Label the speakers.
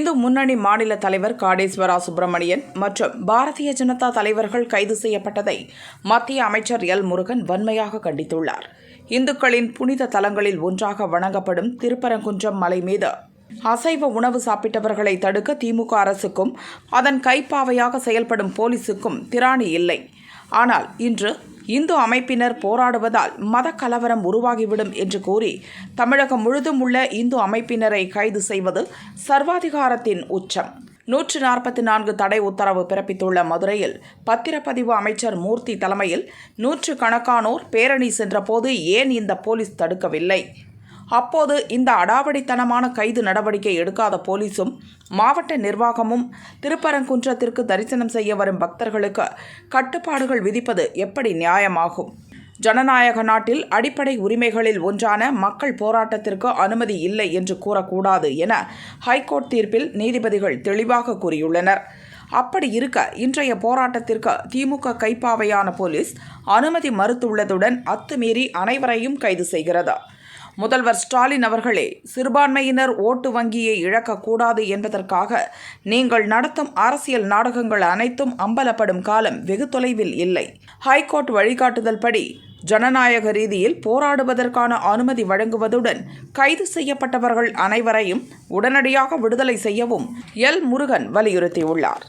Speaker 1: இந்து முன்னணி மாநில தலைவர் காடேஸ்வரா சுப்பிரமணியன் மற்றும் பாரதிய ஜனதா தலைவர்கள் கைது செய்யப்பட்டதை மத்திய அமைச்சர் எல் முருகன் வன்மையாக கண்டித்துள்ளார். இந்துக்களின் புனித தலங்களில் ஒன்றாக வணங்கப்படும் திருப்பரங்குன்றம் மலை மீது அசைவ உணவு சாப்பிட்டவர்களை தடுக்க திமுக அரசுக்கும் அதன் கைப்பாவையாக செயல்படும் போலீசுக்கும் திராணி இல்லை. ஆனால் இன்று இந்து அமைப்பினர் போராடுவதால் மத கலவரம் உருவாகிவிடும் என்று கூறி தமிழகம் முழுதும் உள்ள இந்து அமைப்பினரை கைது செய்வது சர்வாதிகாரத்தின் உச்சம். நூற்று நாற்பத்தி நான்கு தடை உத்தரவு பிறப்பித்துள்ள மதுரையில் பத்திரப்பதிவு அமைச்சர் மூர்த்தி தலைமையில் நூற்று கணக்கானோர் பேரணி சென்றபோது ஏன் இந்த போலீஸ் தடுக்கவில்லை? அப்போது இந்த அடாவடித்தனமான கைது நடவடிக்கை எடுக்காத போலீசும் மாவட்ட நிர்வாகமும் திருப்பரங்குன்றத்திற்கு தரிசனம் செய்ய வரும் பக்தர்களுக்கு கட்டுப்பாடுகள் விதிப்பது எப்படி நியாயமாகும்? ஜனநாயக நாட்டில் அடிப்படை உரிமைகளில் ஒன்றான மக்கள் போராட்டத்திற்கு அனுமதி இல்லை என்று கூறக்கூடாது என ஹைகோர்ட் தீர்ப்பில் நீதிபதிகள் தெளிவாக கூறியுள்ளனர். அப்படி இருக்க இன்றைய போராட்டத்திற்கு திமுக கைப்பாவையான போலீஸ் அனுமதி மறுத்துள்ளதுடன் அத்துமீறி அனைவரையும் கைது செய்கிறது. முதல்வர் ஸ்டாலின் அவர்களே சிறுபான்மையினர் ஓட்டு வங்கியை இழக்கக்கூடாது என்பதற்காக நீங்கள் நடத்தும் அரசியல் நாடகங்கள் அனைத்தும் அம்பலப்படும் காலம் வெகு தொலைவில் இல்லை. ஹைகோர்ட் வழிகாட்டுதல் படி ஜனநாயக ரீதியில் போராடுவதற்கான அனுமதி வழங்குவதுடன் கைது செய்யப்பட்டவர்கள் அனைவரையும் உடனடியாக விடுதலை செய்யவும் எல் முருகன் வலியுறுத்தியுள்ளார்.